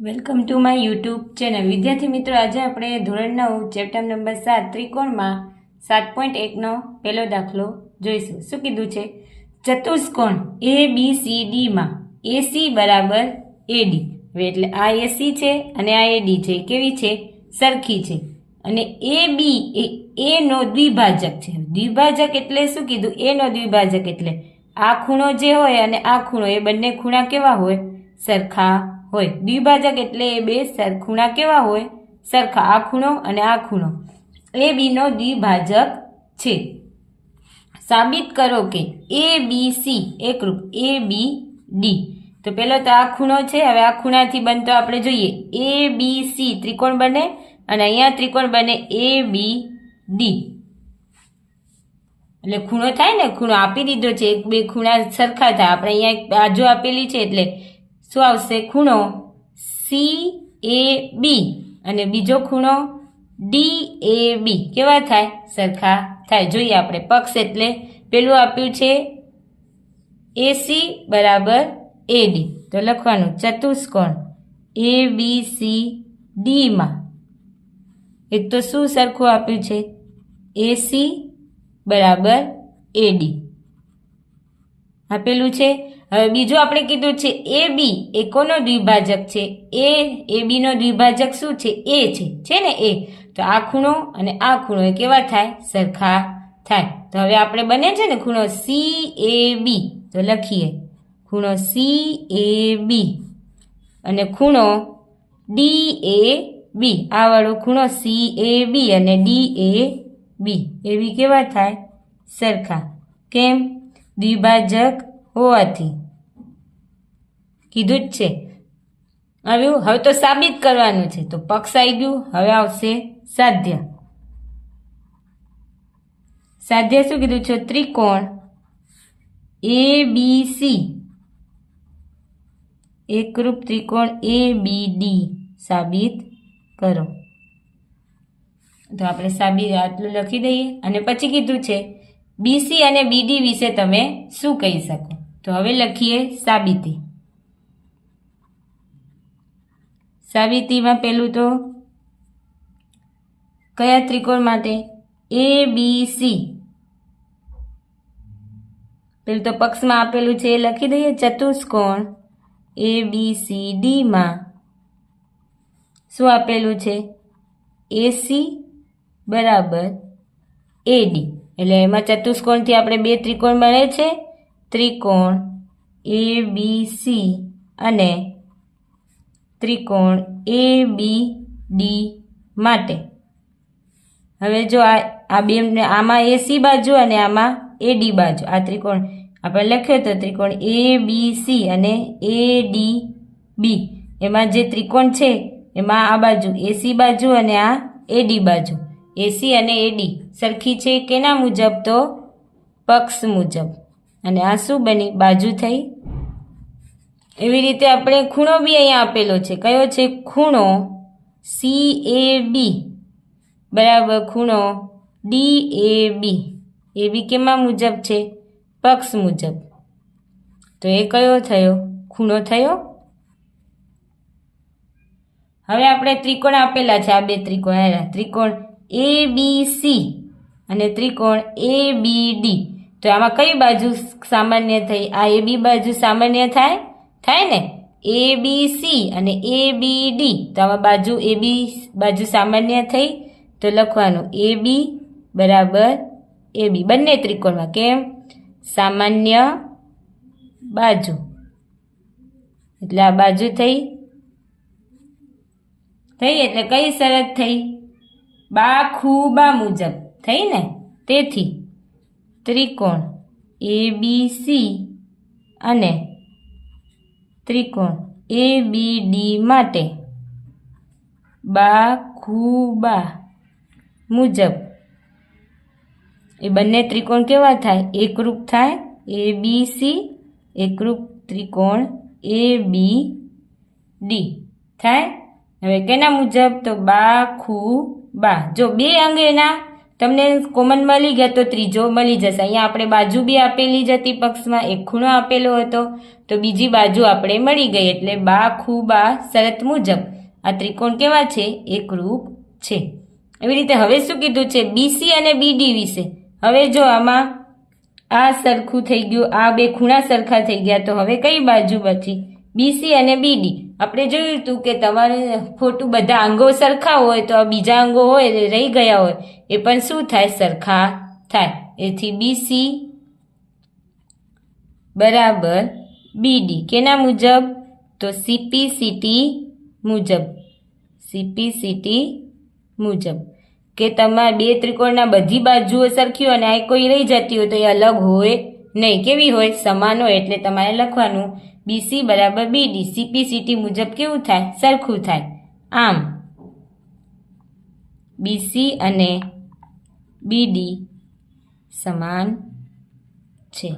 Welcome to my YouTube channel વિદ્યાર્થી મિત્રો, આજે આપણે ધોરણ નવ ચેપ્ટર નંબર સાત, ત્રિકોણમાં સાત પોઈન્ટ એકનો પહેલો દાખલો જોઈશું. શું કીધું છે? ચતુષ્કોણ એ બી સી ડીમાં એસી બરાબર એડી હવે એટલે આ એસી છે અને આ એડી છે. કેવી છે? સરખી છે. અને એ બી એ એનો દ્વિભાજક છે. દ્વિભાજક એટલે શું કીધું? એનો દ્વિભાજક એટલે આ ખૂણો જે હોય અને આ ખૂણો, એ બંને ખૂણા કેવા હોય? સરખા હોય. દ્વિભાજક એટલે એ બે સર ખૂણા કેવા હોય? સરખા. આ ખૂણો અને આ ખૂણો. એ બીનો દ્વિભાજક છે. સાબિત કરો કે એ બી સી એકરૂપ. એ બી ડી તો પહેલો તો આ ખૂણો છે. હવે આ ખૂણાથી બનતો આપણે જોઈએ. એ બી સી ત્રિકોણ બને અને અહીંયા ત્રિકોણ બને એ બી ડી એટલે ખૂણો થાય ને? ખૂણો આપી દીધો છે. એક બે ખૂણા સરખા થાય. આપણે અહીંયા બાજુ આપેલી છે એટલે શું આવશે? ખૂણો સી એ બી અને બીજો ખૂણો ડી એ બી કેવા થાય? સરખા થાય. જોઈએ આપણે પક્ષ એટલે. પેલું આપ્યું છે એસી બરાબર એડી તો લખવાનું ચતુષ્કોણ એ બી સી ડીમાં એક તો શું સરખું આપ્યું છે? એસી બરાબર એડી આપેલું છે હવે બીજું આપણે કીધું છે એ બી, એ કોનો દ્વિભાજક છે? એ એ બીનો દ્વિભાજક શું છે? એ છે. છે ને એ? તો આ ખૂણો અને આ ખૂણો એ કેવા થાય? સરખા થાય. તો હવે આપણે બને છે ને ખૂણો સી એ બી તો લખીએ. ખૂણો સી એ બી અને ખૂણો ડી એ બી આ વાળો ખૂણો સી એ બી અને ડી એ બી એવી કેવા થાય? સરખા. કેમ? દ્વિભાજક હોવાથી. કીધું જ છે. આવ્યું? હવે તો સાબિત કરવાનું છે. તો પક્ષ આવી ગયું. હવે આવશે સાધ્ય. સાધ્ય શું કીધું છે? ત્રિકોણ એ બી સી. એકરૂપ ત્રિકોણ એ બી ડી. સાબિત કરો. તો આપણે સાબિત આટલું લખી દઈએ. અને પછી કીધું છે બીસી અને બીડી વિશે તમે શું કહી શકો? તો હવે લખીએ સાબિતી. સાબિતીમાં પેલું તો કયા ત્રિકોણ માટે? એ બી સી પેલું તો પક્ષમાં આપેલું છે, એ લખી દઈએ. ચતુષ્કોણ એ બી સી ડીમાં શું આપેલું છે? એસી બરાબર એડી એટલે એમાં ચતુષ્કોણથી આપણે બે ત્રિકોણ બને છે. ત્રિકોણ એ બી સી અને ત્રિકોણ એ બી ડી માટે. હવે જો આ આ બે આમાં એસી બાજુ અને આમાં એડી બાજુ. આ ત્રિકોણ આપણે લખ્યો તો ત્રિકોણ એ બી સી અને એ ડી બી એમાં જે ત્રિકોણ છે, એમાં આ બાજુ એસી બાજુ અને આ એડી બાજુ. એસી અને એડી સરખી છે કેના મુજબ? તો પક્ષ મુજબ. અને આ શું બની? બાજુ થઈ? એવી રીતે આપણે ખૂણો બી અહીંયા આપેલો છે. કયો છે? ખૂણો સી એ બી બરાબર, ખૂણો ડી એ બી એ બી કેમાં મુજબ છે? પક્ષ મુજબ. તો એ કયો થયો? ખૂણો થયો? હવે આપણે ત્રિકોણ આપેલા છે, આ બે ત્રિકોણ. આવ્યા ત્રિકોણ એ બી સી અને ત્રિકોણ એ બી ડી તો આમાં કઈ બાજુ સામાન્ય થઈ? આ એ બી બાજુ સામાન્ય થાય? થાય ને? એ બી સી અને એ બી ડી તો આમાં બાજુ એ બી બાજુ સામાન્ય થઈ? તો લખવાનું એ બી બરાબર એ બી બંને ત્રિકોણમાં કેમ? સામાન્ય બાજુ. એટલે આ બાજુ થઈ? થઈ એટલે કઈ શરત થઈ? બા ખૂબા મુજબ. થઈ ને? તેથી. ત્રિકોણ એ બી સી અને ત્રિકોણ એ બી ડી માટે બા ખૂબા મુજબ. એ બંને ત્રિકોણ કેવા થાય? એકરૂપ થાય એ બી સી એકરૂપ ત્રિકોણ એ બી ડી થાય? હવે કેના મુજબ? તો બા ખુ બા જો બે અંગેના તમને કોમન મળી ગયા તો ત્રીજો મળી જશે. અહીંયા આપણે બાજુ બી આપેલી જ હતી પક્ષમાં, એક ખૂણો આપેલો હતો. તો બીજી બાજુ આપણે મળી ગઈ એટલે બા, ખૂ, બા, શરત મુજબ. આ ત્રિકોણ કેવા છે? એકરૂપ છે. એવી રીતે હવે શું કીધું છે? બીસી અને બીડી વિશે. હવે જો આમાં આ સરખું થઈ ગયું, આ બે ખૂણા સરખા થઈ ગયા, તો હવે કઈ બાજુ બચી? બીસી અને બીડી આપણે જોયું હતું કે તમારે ખોટું બધા અંગો સરખા હોય તો આ બીજા અંગો હોય રહી ગયા હોય. એ પણ શું થાય? સરખા થાય. એથી બીસી બરાબર બીડી કેના મુજબ? તો સીપીસીટી મુજબ. સીપીસીટી મુજબ. કે તમારા બે ત્રિકોણના બધી બાજુઓ સરખી હોય અને આ કોઈ રહી જતી હોય તો એ અલગ હોય નહીં. કેવી હોય? સમાન હોય એટલે તમારે લખવાનું બીસી બરાબર બીડી સીપીસીટી મુજબ કેવું થાય? સરખું થાય. આમ બીસી અને બીડી સમાન છે.